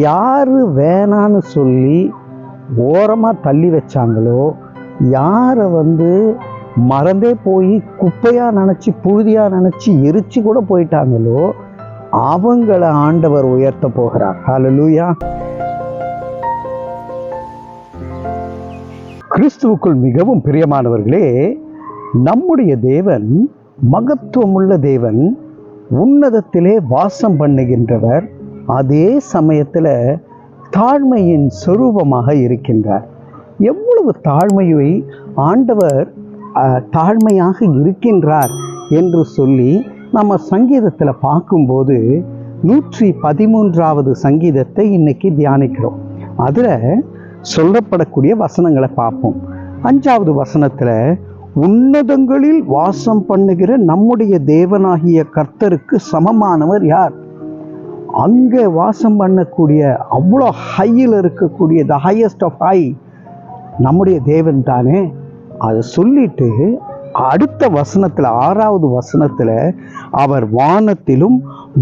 யார் வேணான்னு சொல்லி ஓரமாக தள்ளி வச்சாங்களோ யாரை வந்து மறந்தே போய் குப்பையாக நினச்சி புழுதியாக நினச்சி எரிச்சு கூட போயிட்டாங்களோ அவங்கள ஆண்டவர் உயர்த்த போகிறார். ஹalleluya கிறிஸ்துவுக்குள் மிகவும் பிரியமானவர்களே நம்முடைய தேவன் மகத்துவமுள்ள தேவன் உன்னதத்திலே வாசம் பண்ணுகின்றவர் அதே சமயத்தில் தாழ்மையின் சொரூபமாக இருக்கின்றார். எவ்வளவு தாழ்மையை ஆண்டவர் தாழ்மையாக இருக்கின்றார் என்று சொல்லி நம்ம சங்கீதத்தில் பார்க்கும்போது நூற்றி பதிமூன்றாவது சங்கீதத்தை இன்னைக்கு தியானிக்கிறோம். அதில் சொல்லப்படக்கூடிய வசனங்களை பார்ப்போம். அஞ்சாவது வசனத்தில் உன்னதங்களில் வாசம் பண்ணுகிற நம்முடைய தேவனாகிய கர்த்தருக்கு சமமானவர் யார்? அங்கே வாசம் பண்ணக்கூடிய அவ்வளோ ஹையில் இருக்கக்கூடிய த ஹையஸ்ட் ஆஃப் ஹை நம்முடைய தேவன் தானே. அதை சொல்லிட்டு அடுத்த வசனத்தில் ஆறாவது வசனத்தில் அவர் வானத்திலும்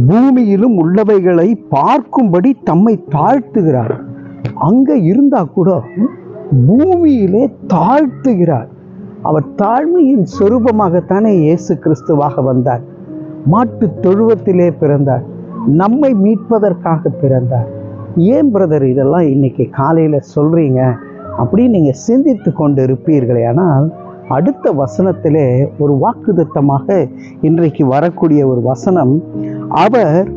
பூமியிலும் உள்ளவைகளை பார்க்கும்படி தம்மை தாழ்த்துகிறார். அங்கே இருந்தால் கூட பூமியிலே தாழ்த்துகிறார். அவர் தாழ்மையின் சொரூபமாகத்தானே இயேசு கிறிஸ்துவாக வந்தார். மாட்டு தொழுவத்திலே பிறந்தார். நம்மை மீட்பதற்காக பிறந்தார். ஏன் பிரதர் இதெல்லாம் இன்னைக்கு காலையில் சொல்கிறீங்க அப்படின்னு நீங்கள் சிந்தித்து கொண்டு இருப்பீர்களே ஆனால் அடுத்த வசனத்திலே ஒரு வாக்குதத்தமாக இன்றைக்கு வரக்கூடிய ஒரு வசனம் அவர்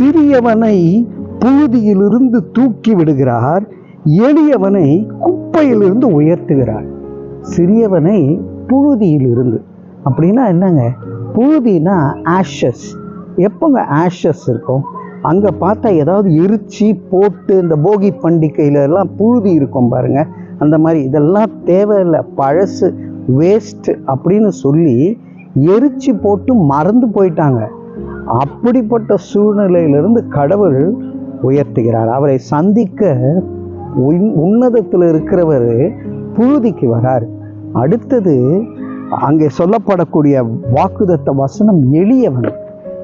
சிறியவனை புழுதியிலிருந்து தூக்கி விடுகிறார் எளியவனை குப்பையிலிருந்து உயர்த்துகிறார். சிறியவனை புழுதியிலிருந்து. அப்படின்னா என்னங்க? புழுதினா ஆஷஸ் எப்போங்க ஆஷஸ் இருக்கும்? அங்கே பார்த்தா ஏதாவது எரிச்சு போட்டு இந்த போகி பண்டிகையில எல்லாம் புழுதி இருக்கும் பாருங்க. அந்த மாதிரி இதெல்லாம் தேவையில்லை. பழசு வேஸ்ட் அப்படின்னு சொல்லி எரிச்சு போட்டு மறந்து போயிட்டாங்க. அப்படிப்பட்ட சூழ்நிலையிலிருந்து கடவுள் உயர்த்துகிறார். அவரை சந்திக்க உன்னதத்தில் இருக்கிறவர் புழுதிக்கு வரார். அடுத்தது அங்கே சொல்லப்படக்கூடிய வாக்குதத்த வசனம் எளியவன்.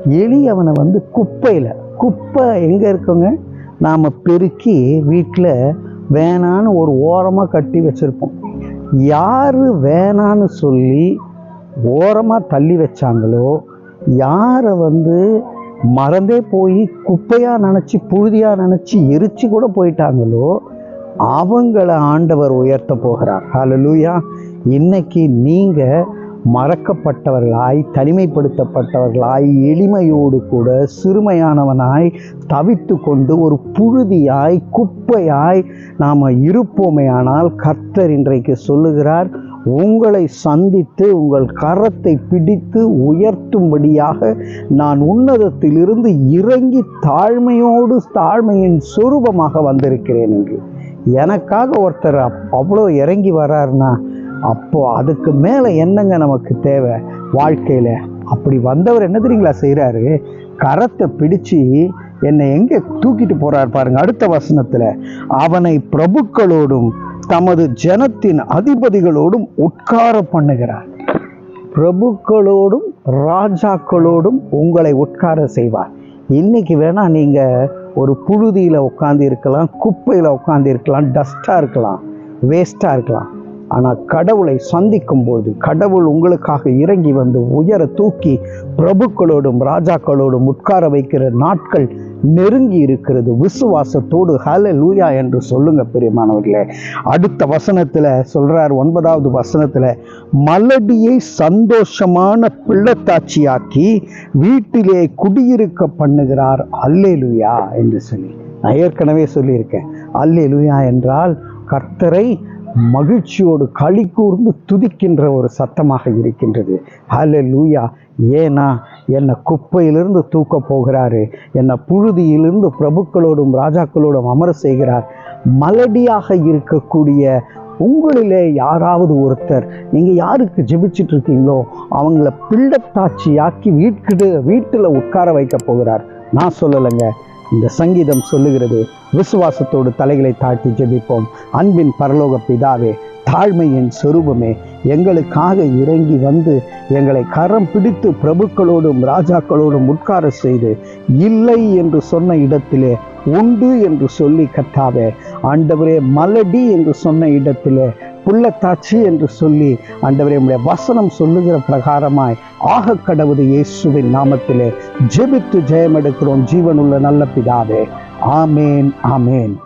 எளியவனை வந்து குப்பையில் குப்பை எங்கே இருக்கோங்க? நாம் பெருக்கி வீட்டில் வேணான்னு ஒரு ஓரமாக கட்டி வச்சுருப்போம். யார் வேணான்னு சொல்லி ஓரமாக தள்ளி வச்சாங்களோ யாரை வந்து மறந்தே போய் குப்பையாக நினச்சி புழுதியாக நினச்சி எரிச்சு கூட போயிட்டாங்களோ அவங்கள ஆண்டவர் உயர்த்த போகிறார். ஹalleluya இன்னைக்கு நீங்கள் மறக்கப்பட்டவர்களாய் தனிமைப்படுத்தப்பட்டவர்களாய் எளிமையோடு கூட சிறுமையானவனாய் தவித்து கொண்டு ஒரு புழுதியாய் குப்பையாய் நாம் இருப்போமையானால் கர்த்தர் இன்றைக்கு சொல்லுகிறார் உங்களை சந்தித்து உங்கள் கரத்தை பிடித்து உயர்த்தும்படியாக நான் உன்னதத்திலிருந்து இறங்கி தாழ்மையோடு தாழ்மையின் சொரூபமாக வந்திருக்கிறேன் என்று. எனக்காக ஒருத்தர் அவ்வளோ இறங்கி வர்றாருன்னா அப்போ அதுக்கு மேலே என்னங்க நமக்கு தேவை? வாழ்க்கையில். அப்படி வந்தவர் என்ன தெரியுங்களா செய்கிறாரு கரத்தை பிடிச்சு என்னை எங்கே தூக்கிட்டு போறார் பாருங்க அடுத்த வசனத்தில். அவனை பிரபுக்களோடும் தமது ஜனத்தின் அதிபதிகளோடும் உட்கார பண்ணுகிறார். பிரபுக்களோடும் ராஜாக்களோடும் உங்களை உட்கார செய்வார். இன்னைக்கு வேணா நீங்க ஒரு புழுதியில உட்காந்து இருக்கலாம் குப்பையில உட்காந்து இருக்கலாம் டஸ்டா இருக்கலாம் வேஸ்டா இருக்கலாம். ஆனால் கடவுளை சந்திக்கும் போது கடவுள் உங்களுக்காக இறங்கி வந்து உயர தூக்கி பிரபுக்களோடும் ராஜாக்களோடும் உட்கார வைக்கிற நாட்கள் நெருங்கி இருக்கிறது. விசுவாசத்தோடு ஹல லூயா என்று சொல்லுங்க பெரியமானவர்களே. அடுத்த வசனத்தில் சொல்றார் ஒன்பதாவது வசனத்தில் மலடியை சந்தோஷமான பிள்ளத்தாட்சியாக்கி வீட்டிலே குடியிருக்க பண்ணுகிறார் அல்லேலுயா என்று சொல்லி. நான் ஏற்கனவே சொல்லியிருக்கேன் அல்லேலுயா என்றால் கர்த்தரை மகிழ்ச்சியோடு களி கூர்ந்து துதிக்கின்ற ஒரு சத்தமாக இருக்கின்றது. ஹalleluya ஏனா என்னை குப்பையிலிருந்து தூக்க போகிறாரு. என்னை புழுதியிலிருந்து பிரபுக்களோடும் ராஜாக்களோடும் அமர செய்கிறார். மலடியாக இருக்கக்கூடிய உங்களிலே யாராவது ஒருத்தர் நீங்கள் யாருக்கு ஜெபிச்சுட்டு இருக்கீங்களோ அவங்கள பிள்ளத்தாட்சியாக்கி வீட்டு வீட்டில் உட்கார வைக்க போகிறார். நான் சொல்லலைங்க. இந்த சங்கீதம் சொல்லுகிறது விசுவாசத்தோடு தலைகளை தாழ்த்தி ஜெபிப்போம். அன்பின் பரலோக பிதாவே தாழ்மையின் சொரூபமே எங்களுக்காக இறங்கி வந்து எங்களை கரம் பிடித்து பிரபுக்களோடும் ராஜாக்களோடும் உட்கார செய்து இல்லை என்று சொன்ன இடத்திலே உண்டு என்று சொல்லி கத்தாவே. ஆண்டவரே மலடி என்று சொன்ன இடத்திலே புள்ளத்தாச்சி என்று சொல்லி ஆண்டவரே உம்முடைய வசனம் சொல்லுகிற பிரகாரமாய் ஆக கடவுது இயேசுவின் நாமத்திலே ஜெபித்து ஜெயம் எடுக்கிறோம் ஜீவனுள்ள நல்ல பிதாவே. ஆமேன் ஆமேன்.